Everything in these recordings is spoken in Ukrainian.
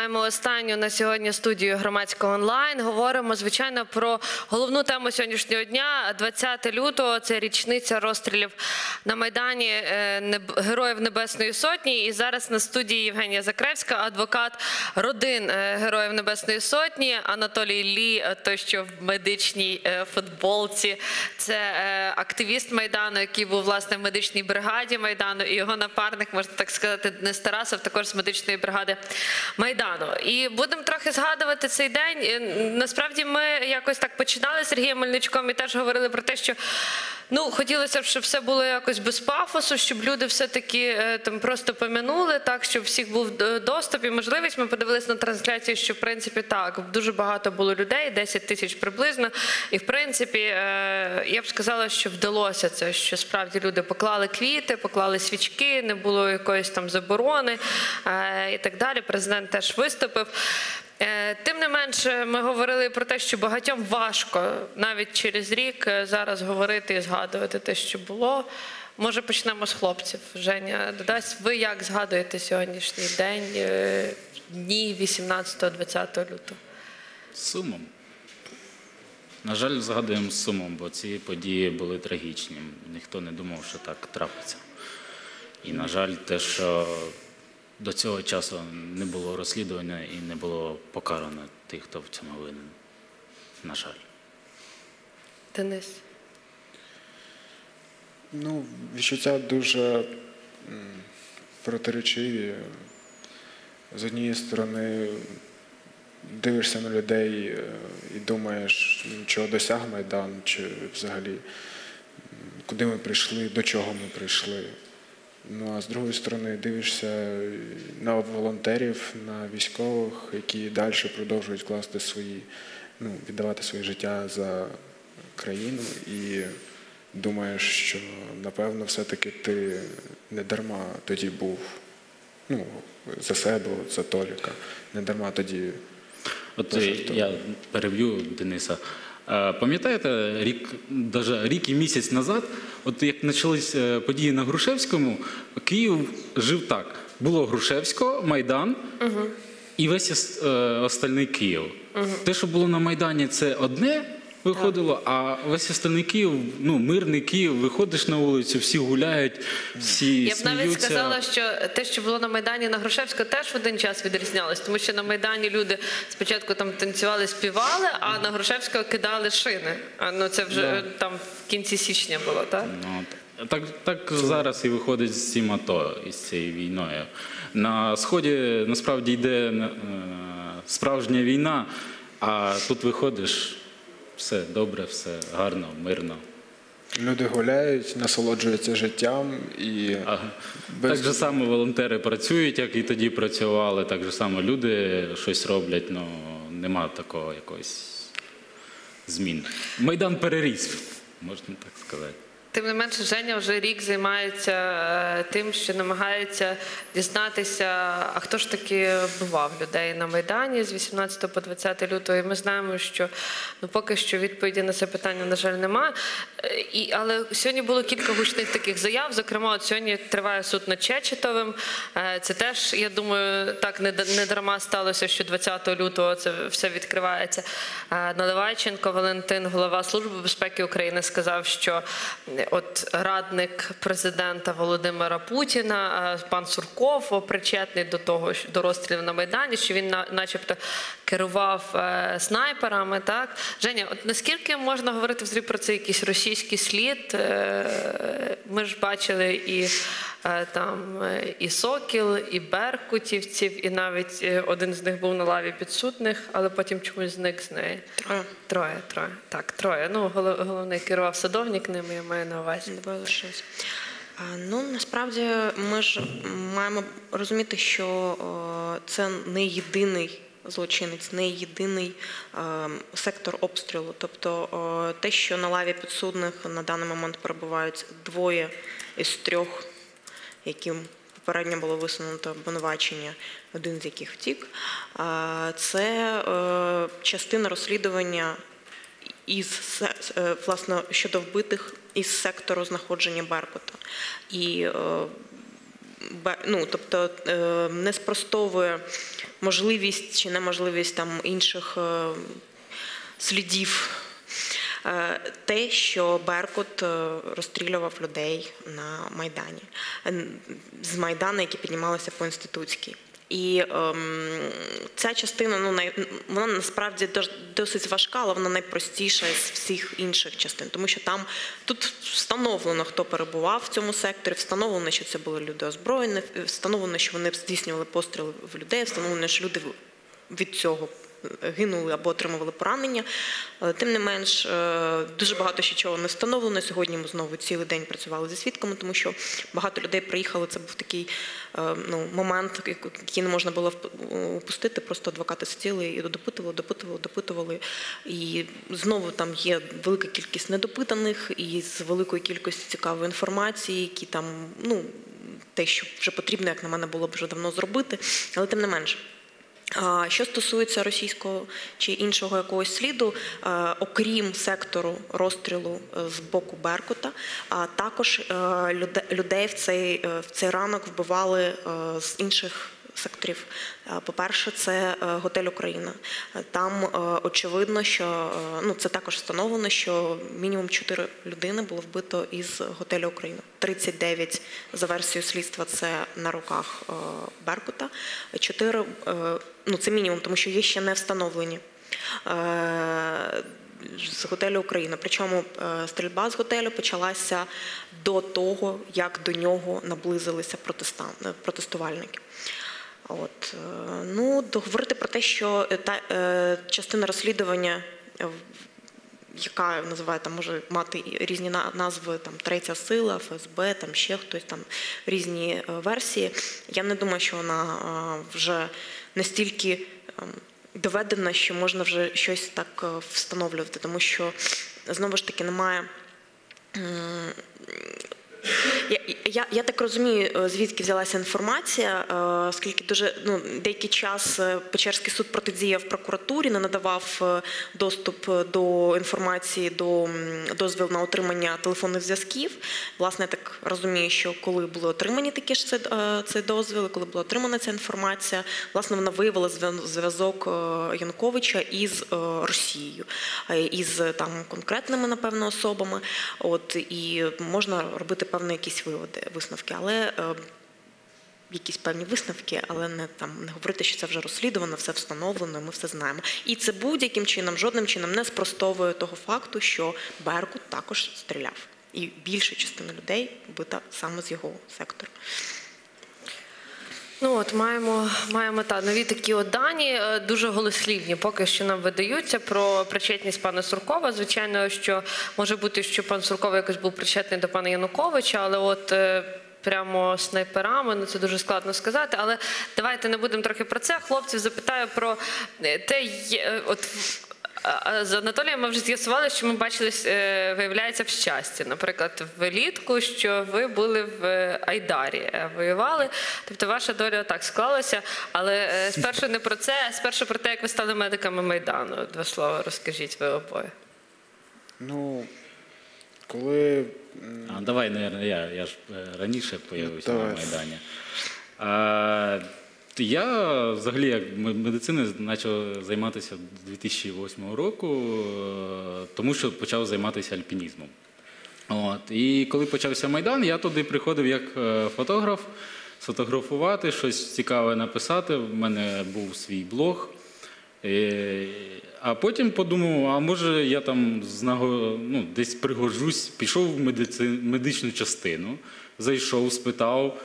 Маємо останню на сьогодні студію громадського онлайн. Говоримо звичайно про головну тему сьогоднішнього дня. 20 лютого це річниця розстрілів на майдані е, Героїв Небесної Сотні. І зараз на студії Євгенія Закревська, адвокат родин е, Героїв Небесної Сотні, Анатолій Лі, е, той, що в медичній футболці. Це активіст майдану, який був власне в медичній бригаді майдану, і його напарник, можна так сказати, Денис Тарасов, також з медичної бригади майдану. І будемо трохи згадувати цей день. Насправді, ми якось так починали з Сергієм Мельничком і теж говорили про те, що ну хотілося б, щоб все було якось без пафосу, щоб люди все-таки е, там просто помянули так, щоб всіх був е, доступ і можливість. Ми подивилися на трансляцію, що в принципі так дуже багато було людей, 10 тисяч приблизно. І в принципі, е, я б сказала, що вдалося це, що справді люди поклали квіти, поклали свічки, не було якоїсь там заборони і так далі. Президент теж виступив. Е, Тим не менше, ми говорили про те, що багатьом важко навіть через рік е, зараз говорити і згадувати те, що було. Може, почнемо з хлопців. Женя додасть. Ви як згадуєте сьогоднішній день, е, дні 18-20 лютого? Сумом. На жаль, згадуємо з сумом, бо ці події були трагічні. Ніхто не думав, що так трапиться. І, на жаль, те, що до цього часу не було розслідування і не було покарано тих, хто в цьому винен. На жаль. Денис. Ну, відчуття дуже протиречиві. З однієї сторони, дивишся на людей е, і думаєш, ну, чого досяг Майдан, чи взагалі куди ми прийшли, до чого ми прийшли. Ну а з другої сторони, дивишся на волонтерів, на військових, які далі продовжують класти свої, ну, віддавати своє життя за країну і думаєш, що напевно все-таки ти не дарма тоді був ну, за себе, за Толіка, не дарма тоді. От е, я переб'ю Дениса. Е, Пам'ятаєте, рік, даже рік і місяць назад, от як почались е, події на Грушевському, Київ жив так: було Грушевського, Майдан і весь е, остальний Київ. Те, що було на Майдані, це одне. Виходило, а весь остальний Київ, ну мирний Київ, виходиш на вулицю, всі гуляють, всі Я б навіть сказала, що те, що було на Майдані на Грушевського, теж в один час відрізнялось, тому що на Майдані люди спочатку там танцювали, співали, а на Грушевського кидали шини. Ну це вже е, там в кінці січня було, так? Ну, так, так зараз і виходить з цим АТО, із цією війною. На Сході насправді йде е, справжня війна, а тут виходиш, все добре, все гарно, мирно. Люди гуляють, насолоджуються життям і А, Без- Так же само волонтери працюють, як і тоді працювали, так же само люди щось роблять, ну нема такого якогось змін. Майдан переріс, можна так сказати. Тим не менше, Женя вже рік займається е, тим, що намагається дізнатися, а хто ж таки вбивав людей на Майдані з 18 по 20 лютого. І ми знаємо, що ну поки що відповіді на це питання, на жаль, нема. Е, І, але сьогодні було кілька гучних таких заяв. Зокрема, от сьогодні триває суд над Чечетовим. Е, Це теж, я думаю, так не, не дарма сталося, що 20 лютого це все відкривається. Наливайченко Валентин, голова Служби безпеки України, сказав, що от радник президента Володимира Путіна, е, пан Сурков, причетний до того, до розстрілів на Майдані, що він на- начебто керував е, снайперами. Так, Женя, от наскільки можна говорити взагалі про це якийсь російський слід? Е, Ми ж бачили і. е, Там і Сокіл, і Беркутівців, і навіть один з них був на лаві підсудних, але потім чомусь зник з неї. Троє. Троє, троє. Так, троє. Ну, голов- головний керував садовник ними, я маю на увазі. Двоє лишилось. Ну насправді ми ж маємо розуміти, що це не єдиний злочинець, не єдиний е, сектор обстрілу. Тобто о, те, що на лаві підсудних на даний момент перебувають двоє із трьох, яким попередньо було висунуто обвинувачення, один з яких втік, а, це е, частина розслідування із е, власне щодо вбитих із сектору знаходження Беркута. І е, ну, тобто е, не спростовує можливість чи неможливість там інших е, слідів. Е, Те, що Беркут розстрілював людей на Майдані з Майдану, які піднімалися по інститутській. І ем, ця частина, ну най, вона насправді досить важка, але вона найпростіша з всіх інших частин, тому що там тут встановлено, хто перебував в цьому секторі, встановлено, що це були люди озброєні, встановлено, що вони здійснювали постріли в людей, встановлено, що люди від цього гинули або отримували поранення. Тим не менш, е, дуже багато ще чого не встановлено. Сьогодні ми знову цілий день працювали зі свідками, тому що багато людей приїхали. Це був такий е, ну, момент, який не можна було вп- упустити. Просто адвокати сиділи і допитували, допитували, допитували. І знову там є велика кількість недопитаних і з великою кількістю цікавої інформації, які там, ну, те, що вже потрібно, як на мене, було б вже давно зробити, але тим не менш. Що стосується російського чи іншого якогось сліду, е, окрім сектору розстрілу е, з боку Беркута, також е, людей в цей, в цей ранок вбивали з інших секторів. Е, По-перше, це е, готель Україна. Е, Там очевидно, що ну це також встановлено, що мінімум 4 людини було вбито із готелю Україна. 39 за версією слідства це на руках Беркута. 4, е, ну це мінімум, тому що є ще не встановлені. З готелю Україна. Причому стрільба з готелю почалася до того, як до нього наблизилися протестувальники. От, е, ну, договорити про те, що е, та е, частина розслідування, яка називає там, може мати різні назви, там третя сила, ФСБ, там ще хтось там різні версії. Я не думаю, що вона вже настільки ем, доведена, що можна вже щось так встановлювати, тому що знову ж таки немає. Я, я, так розумію, е, звідки взялася інформація, е, оскільки дуже ну, деякий час е, Печерський суд протидіяв прокуратурі, не надавав доступ до інформації, до дозвіл на отримання телефонних зв'язків. Власне, я так розумію, що коли були отримані такі ж це, цей дозвіл, коли була отримана ця інформація, власне, вона виявила зв'яз- зв'язок Януковича із Росією, із там конкретними, напевно, особами. От і можна робити певні якісь виводи, висновки, але е, якісь певні висновки, але не там не говорити, що це вже розслідувано, все встановлено, ми все знаємо. І це будь-яким чином, жодним чином не спростовує того факту, що Беркут також стріляв. І більша частина людей вбита саме з його сектору. Ну от маємо, маємо та нові такі от дані, е, дуже голослівні, поки що нам видаються про причетність пана Суркова. Звичайно, що може бути, що пан Сурков якось був причетний до пана Януковича, але от. е, Прямо снайперами, ну це дуже складно сказати. Але давайте не будемо трохи про це. Хлопців запитаю про е, те, от а- з Анатолієм ми вже з'ясували, що ми бачились, е, виявляється, в щасті. Наприклад, влітку, що ви були в Айдарі, е, воювали. Тобто ваша доля так склалася. Але е, спершу не про це, а спершу про те, як ви стали медиками Майдану. Два слова розкажіть ви обоє. Ну, коли А, давай, наверное, я, я ж е, раніше появився на Майдані. А, я взагалі як м- медициною почав займатися 2008 року, е, тому що почав займатися альпінізмом. От. І коли почався Майдан, я туди приходив як е, фотограф, сфотографувати, щось цікаве написати. В мене був свій блог. Е, А потім подумав, а може я там ну, десь пригожусь, пішов в медици, медичну частину, зайшов, спитав,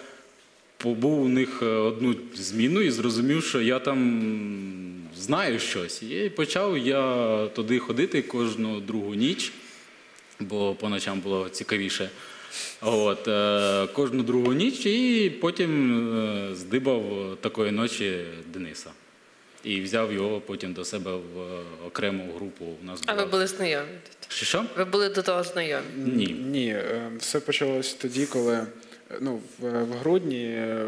побув у них е, одну зміну і зрозумів, що я там знаю щось. І почав я туди ходити кожну другу ніч, бо по ночам було цікавіше. От, е, кожну другу ніч, і потім е, здибав такої ночі Дениса. І взяв його потім до себе в окрему групу. У нас А ви були знайомі? Що? Ви були до того знайомі? Ні. Ні, все почалось тоді, коли ну, в, грудні, е,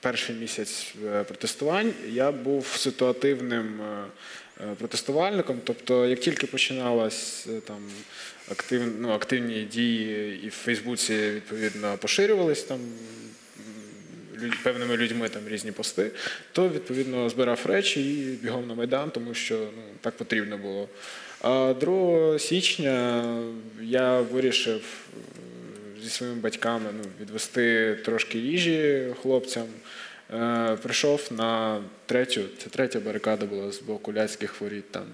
перший місяць е, протестувань, я був ситуативним е, протестувальником. Тобто, як тільки починалась там актив, ну, активні дії і в Фейсбуці відповідно поширювались там певними людьми там різні пости, то відповідно збирав речі і бігом на майдан, тому що ну, так потрібно було. А 2 січня я вирішив зі своїми батьками ну, відвести трошки їжі хлопцям. Е, прийшов на третю, це третя барикада була з боку ляцьких воріт там.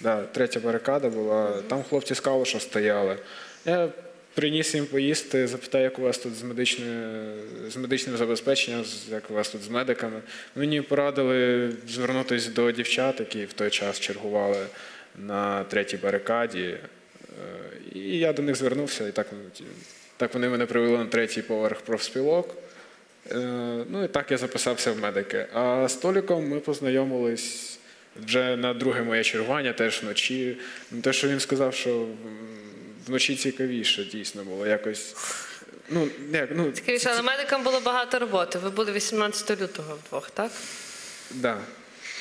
Да, третя барикада була, там хлопці з Калуша стояли. Я приніс їм поїсти, запитав, як у вас тут з, медичною, з медичним забезпеченням, як у вас тут з медиками. Мені порадили звернутися до дівчат, які в той час чергували на третій барикаді. Е, І я до них звернувся, і так, так вони мене привели на третій поверх профспілок. Е, Ну і так я записався в медики. А з Толіком ми познайомились вже на друге моє чергування, теж вночі. Ну, Те, що він сказав, що вночі цікавіше дійсно було якось. Ну, як, ну, Цікавіше, але медикам було багато роботи. Ви були 18 лютого вдвох, так? да,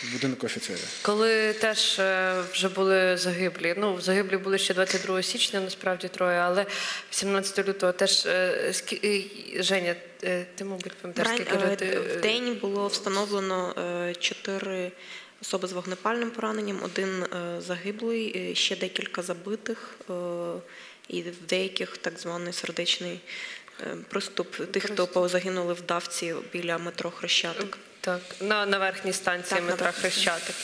в будинку офіцерів. Коли теж е, вже були загиблі. Ну, загиблі були ще 22 січня, насправді троє, але 18 лютого теж е, е, Женя, ти, мабуть, пам'ятаєш, скільки людей? В день було встановлено чотири особи з вогнепальним пораненням, один загиблий, ще декілька забитих, і в деяких так званий сердечний приступ тих, хто загинули в давці біля метро Хрещатик. Так, на, на верхній станції Так, метра. Хрещатик.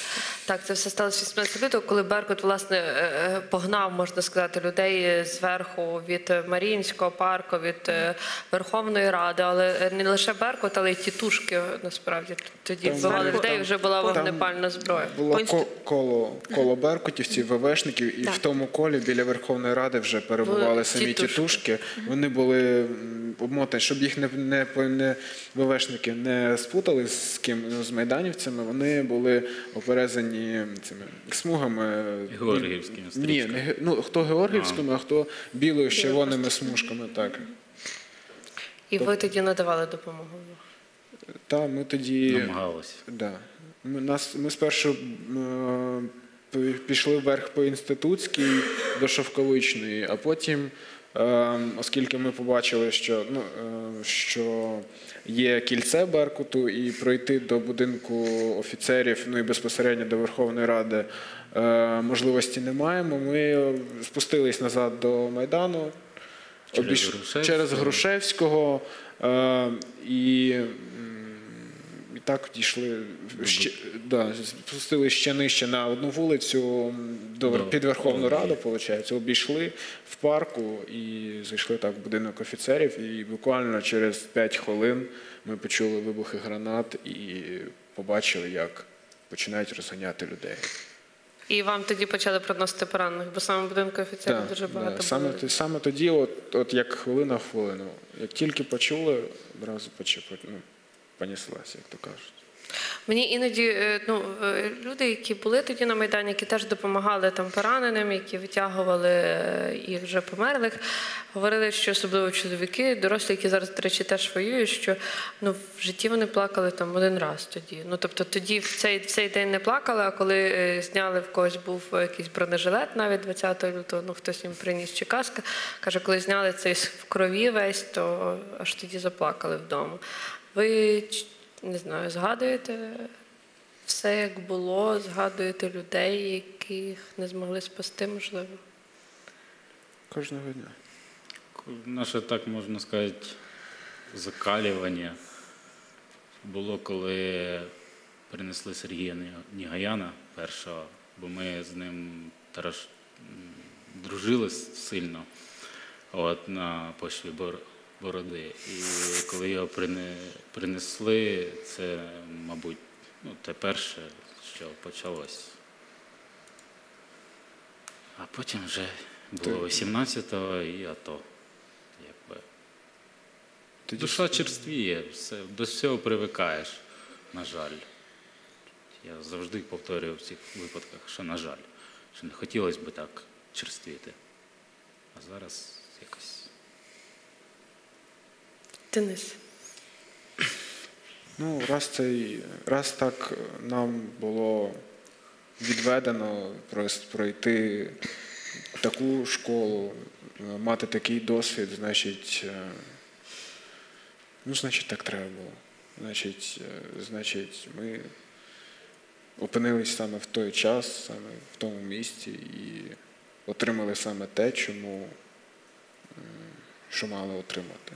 Так, це все сталося 18 лютого, коли Беркут, власне, е, е, погнав, можна сказати, людей зверху від Маріїнського парку, від е, Верховної Ради, але не лише Беркут, але й тітушки насправді тоді вбивали людей, вже була вогнепальна зброя. Було По коло, коло беркутівців, ВВшників, і Так. в тому колі біля Верховної Ради вже перебували Були самі тітушки. тітушки. Вони були обмотані, щоб їх не, не, по- не ВВшники не спутали з ким ну, з майданівцями. Вони були оперезані цими смугами. Георгіївськими Ні, не, ну хто георгіївськими, а хто білою з червоними смужками. Так. І ви тоді надавали допомогу. Та ми тоді. Намагалися. Да. Ми, нас, ми спершу е, пішли вверх по інститутській до Шовковичної, а потім, оскільки ми побачили, що, ну, е, що є кільце Беркуту, і пройти до будинку офіцерів, ну і безпосередньо до Верховної Ради е, можливості не маємо. Ми спустились назад до Майдану. Через обійш- Грушевського. через Грушевського е, і так дійшли ще, да, спустили ще нижче на одну вулицю до, До під Верховну. Раду, виходить, обійшли в парку і зайшли так в будинок офіцерів. І буквально через 5 хвилин ми почули вибухи гранат і побачили, як починають розганяти людей. І вам тоді почали приносити поранених, бо саме будинку офіцерів Так, дуже да. багато Саме, було. саме тоді, от, от як хвилина в хвилину. Як тільки почули, одразу поче- ну, понеслася, як то кажуть. Мені іноді е, ну, е, люди, які були тоді на Майдані, які теж допомагали там пораненим, які витягували е, і вже померлих, говорили, що особливо чоловіки, дорослі, які зараз, до речі, теж воюють, що ну, в житті вони плакали там один раз тоді. Ну, тобто тоді в цей, в цей день не плакали, а коли зняли в когось був якийсь бронежилет навіть 20 лютого, ну хтось їм приніс чи каска, каже, коли зняли цей в крові весь, то аж тоді заплакали вдома. Ви не знаю, згадуєте все, як було, згадуєте людей, яких не змогли спасти, можливо. Кожного дня. Наше, так можна сказати, закалювання було, коли принесли Сергія Нігаяна першого, бо ми з ним дружили сильно от, на почві бор- бороди. І коли його принесли, це, мабуть, ну, те перше, що почалось. А потім вже було 18-го і АТО. Якби. Душа черствіє, все, до всього привикаєш, на жаль. Я завжди повторюю в цих випадках, що на жаль, що не хотілося б так черствіти. А зараз якось. Денис. Ну, раз цей, раз так нам було відведено пройти таку школу, мати такий досвід, значить, е, ну, значить, так треба було. Значить, е, значить, ми опинились саме в той час, саме в тому місці і отримали саме те, чому що мали отримати.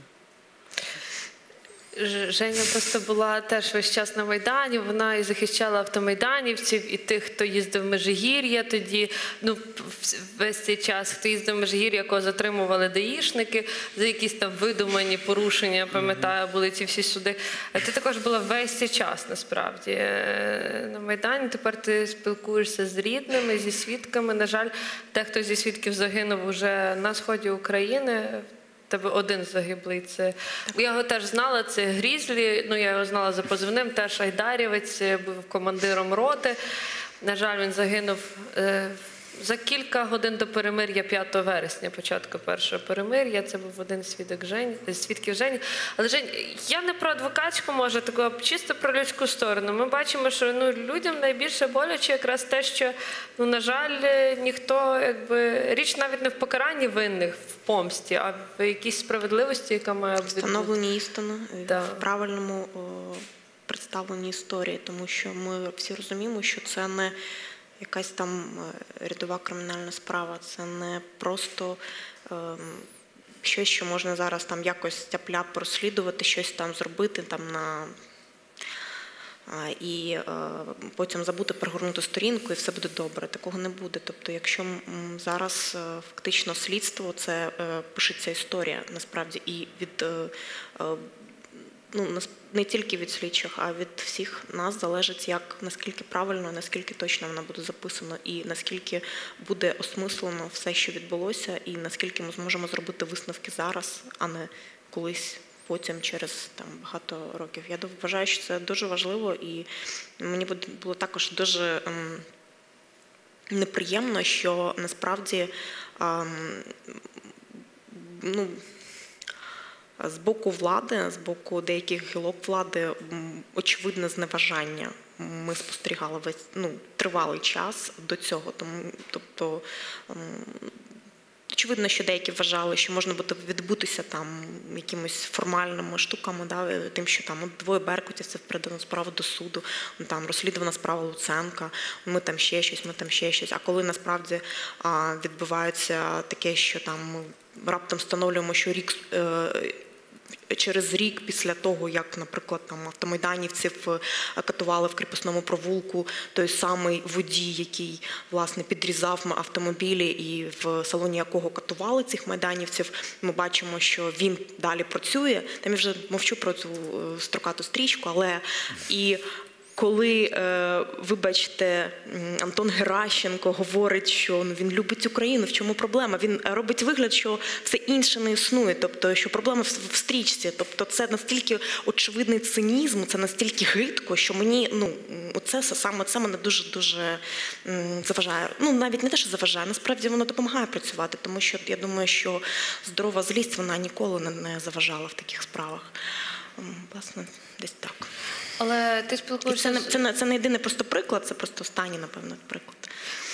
Женя просто була теж весь час на Майдані. Вона і захищала автомайданівців, і тих, хто їздив в Межигір'я тоді. Ну весь цей час, хто їздив в Межигір'я, якого затримували даїшники за якісь там видумані порушення. Пам'ятаю, були ці всі суди. Ти також була весь цей час насправді е, на Майдані. Тепер ти спілкуєшся з рідними, зі свідками. На жаль, дехто зі свідків загинув уже на сході України. Тебе один загиблий. Це я його теж знала. Це Грізлі. Ну я його знала за позивним. Теж Айдарівець е, був командиром роти. На жаль, він загинув е, за кілька годин до перемир'я 5 вересня, початку першого перемир'я. Це був один свідок Жень, е, свідків Жені. Але Жень, я не про адвокатську, може, таку, а чисто про людську сторону. Ми бачимо, що ну людям найбільше боляче якраз те, що ну на жаль, е, ніхто якби річ навіть не в покаранні винних в помсті, а в якійсь справедливості, яка має бути. Встановлені істини е, Да. в правильному о, представленні історії, тому що ми всі розуміємо, що це не якась там е, рядова кримінальна справа, це не просто ем, щось, що можна зараз там якось тяп-ляп розслідувати, щось там зробити там на. І е, потім забути прогорнути сторінку, і все буде добре. Такого не буде. Тобто, якщо зараз е, фактично слідство, це пишеться історія насправді і від ну не тільки від слідчих, а від всіх нас залежить, як наскільки правильно, наскільки точно вона буде записана, і наскільки буде осмислено все, що відбулося, і наскільки ми зможемо зробити висновки зараз, а не колись. Потім через там багато років. Я вважаю, що це дуже важливо, і мені було також дуже ем, неприємно, що насправді ем, ну, з боку влади, з боку деяких гілок влади, очевидне зневажання. Ми спостерігали весь ну, тривалий час до цього. Тому, тобто, очевидно, що деякі вважали, що можна буде відбутися там якимись формальними штуками, да, тим, що там от двоє беркутівців передано справу до суду, ну, там розслідувана справа Луценка, ми там ще щось, ми там ще щось. А коли насправді відбувається таке, що там ми раптом встановлюємо, що рік. Через рік після того, як, наприклад, там автомайданівців е, катували в кріпосному провулку, той самий водій, який власне підрізав автомобілі, і в салоні якого катували цих майданівців, ми бачимо, що він далі працює. Там я вже мовчу про цю е, строкату стрічку, але і коли, е, вибачте, Антон Геращенко говорить, що ну, він любить Україну, в чому проблема? Він робить вигляд, що все інше не існує, тобто що проблема в, стрічці. Тобто, це настільки очевидний цинізм, це настільки гидко, що мені ну оце саме це мене дуже дуже заважає. Ну навіть не те, що заважає, насправді воно допомагає працювати, тому що я думаю, що здорова злість вона ніколи не заважала в таких справах. Власне, десь так. Але ти спілкуєшся це це не це не єдиний просто приклад, це просто останній, напевно, приклад.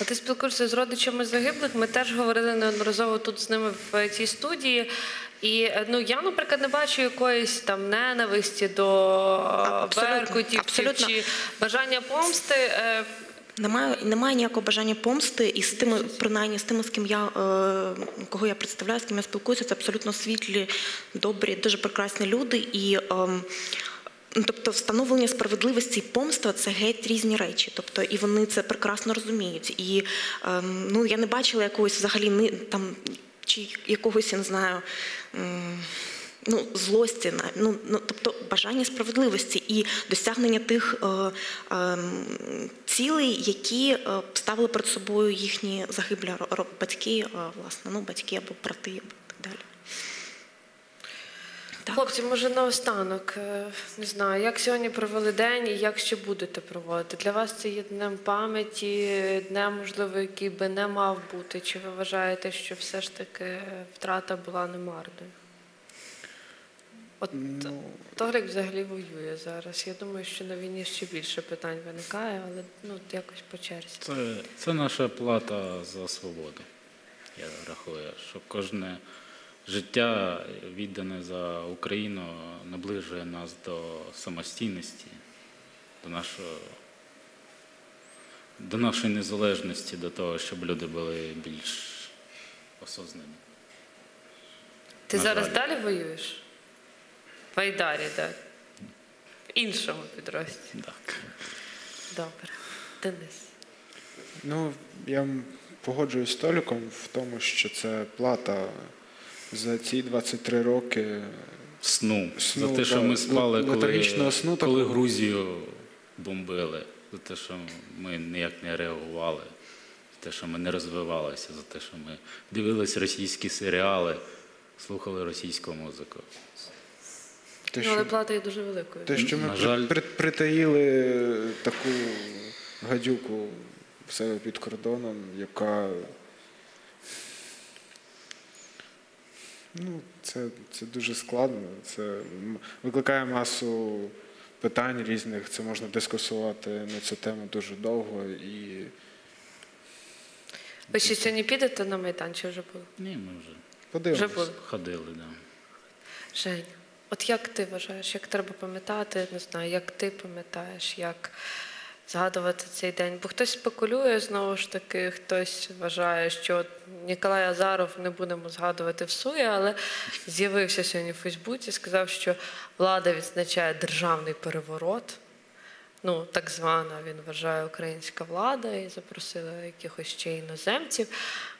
А ти спілкуєшся з родичами загиблих. Ми теж говорили неодноразово тут з ними в цій студії. І е, ну я, наприклад, не бачу якоїсь там ненависті до беркутівців абсолютно. чи бажання помсти. Е, Немає немає ніякого бажання помсти, і з тими, принаймні з тими, з ким я е, кого я представляю, з ким я спілкуюся, це абсолютно світлі, добрі, дуже прекрасні люди. І ну, тобто, встановлення справедливості і помства це геть різні речі. Тобто, і вони це прекрасно розуміють. І ем, ну я не бачила якогось взагалі там чи якогось, я не знаю. Ну, злості, ну, ну, тобто бажання справедливості і досягнення тих е, е, цілей, які е, ставили перед собою їхні загиблі батьки, е, власне, ну, батьки або брати, так Хлопці, може наостанок, е, не знаю, як сьогодні провели день і як ще будете проводити? Для вас це є днем пам'яті, днем, можливо, який би не мав бути. Чи ви вважаєте, що все ж таки втрата була немарною? От Ну, Торик взагалі воює зараз. Я думаю, що на війні ще більше питань виникає, але ну якось по черзі. Це, це наша плата за свободу. Я рахую, що кожне життя віддане за Україну наближує нас до самостійності, до нашого. До нашої незалежності, до того, щоб люди були більш осознані. Ти На зараз жаль. далі воюєш? В Айдарі, так. В іншому підрозділі. Так. Добре. Денис. Ну, я погоджуюсь з Толіком в тому, що це плата за ці 23 роки. Сну. Сну, за те, що да, ми спали, коли, сну коли. Грузію бомбили, за те, що ми ніяк не реагували, за те, що ми не розвивалися, за те, що ми дивились російські серіали, слухали російську музику. Те, Ну, але плата є дуже великою. те, що ми На при- жаль. при- притаїли таку гадюку в себе під кордоном, яка. Ну, це, це дуже складно. Це викликає масу питань різних. Це можна дискусувати на цю тему дуже довго. І Ви ще сьогодні підете на Майдан, чи вже було? Ні, ми вже подивимося. Вже було. ходили. Да. Жень, от як ти вважаєш, як треба пам'ятати, не знаю, як ти пам'ятаєш, як згадувати цей день? Бо хтось спекулює знову ж таки, хтось вважає, що Ніколай Азаров не будемо згадувати в сує, але з'явився сьогодні в Фейсбуці, сказав, що влада відзначає державний переворот. Ну, так звана, він вважає українська влада і запросила якихось ще іноземців.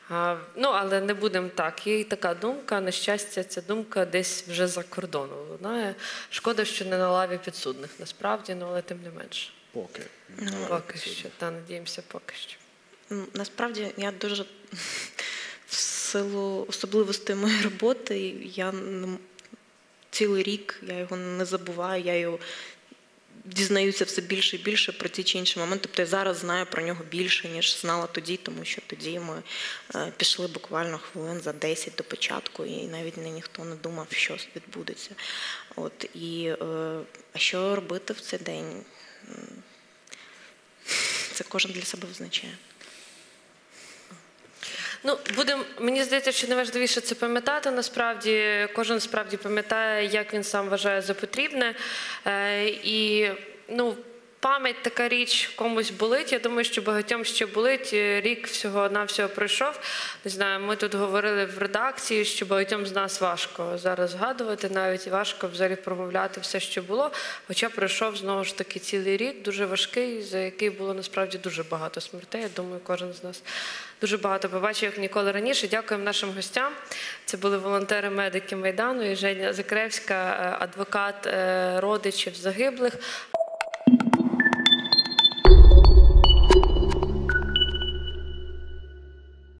А, ну, але не будемо так. Є і така думка. На щастя, ця думка десь вже за кордоном лунає. Шкода, що не на лаві підсудних насправді, ну але тим не менше. Поки. Поки що, та надіємося, поки що. Ну, Насправді я дуже в силу особливостей моєї роботи, я цілий рік я його не забуваю, я його дізнаюся все більше і більше про ті чи інші моменти. Тобто я зараз знаю про нього більше, ніж знала тоді, тому що тоді ми е, пішли буквально хвилин за 10 до початку, і навіть не ніхто не думав, що відбудеться. От і е, а що робити в цей день? Це кожен для себе визначає. Ну, будем, мені здається, що найважливіше це пам'ятати. Насправді, кожен справді пам'ятає, як він сам вважає за потрібне. Е, і ну, пам'ять така річ комусь болить. Я думаю, що багатьом ще болить. Е, Рік всього навсього пройшов. Не знаю, ми тут говорили в редакції, що багатьом з нас важко зараз згадувати, навіть важко взагалі промовляти все, що було. Хоча пройшов знову ж таки цілий рік, дуже важкий, за який було насправді дуже багато смертей. Я думаю, кожен з нас дуже багато побачив, як ніколи раніше. Дякуємо нашим гостям. Це були волонтери-медики Майдану і Женя Закревська, е, адвокат е, родичів загиблих.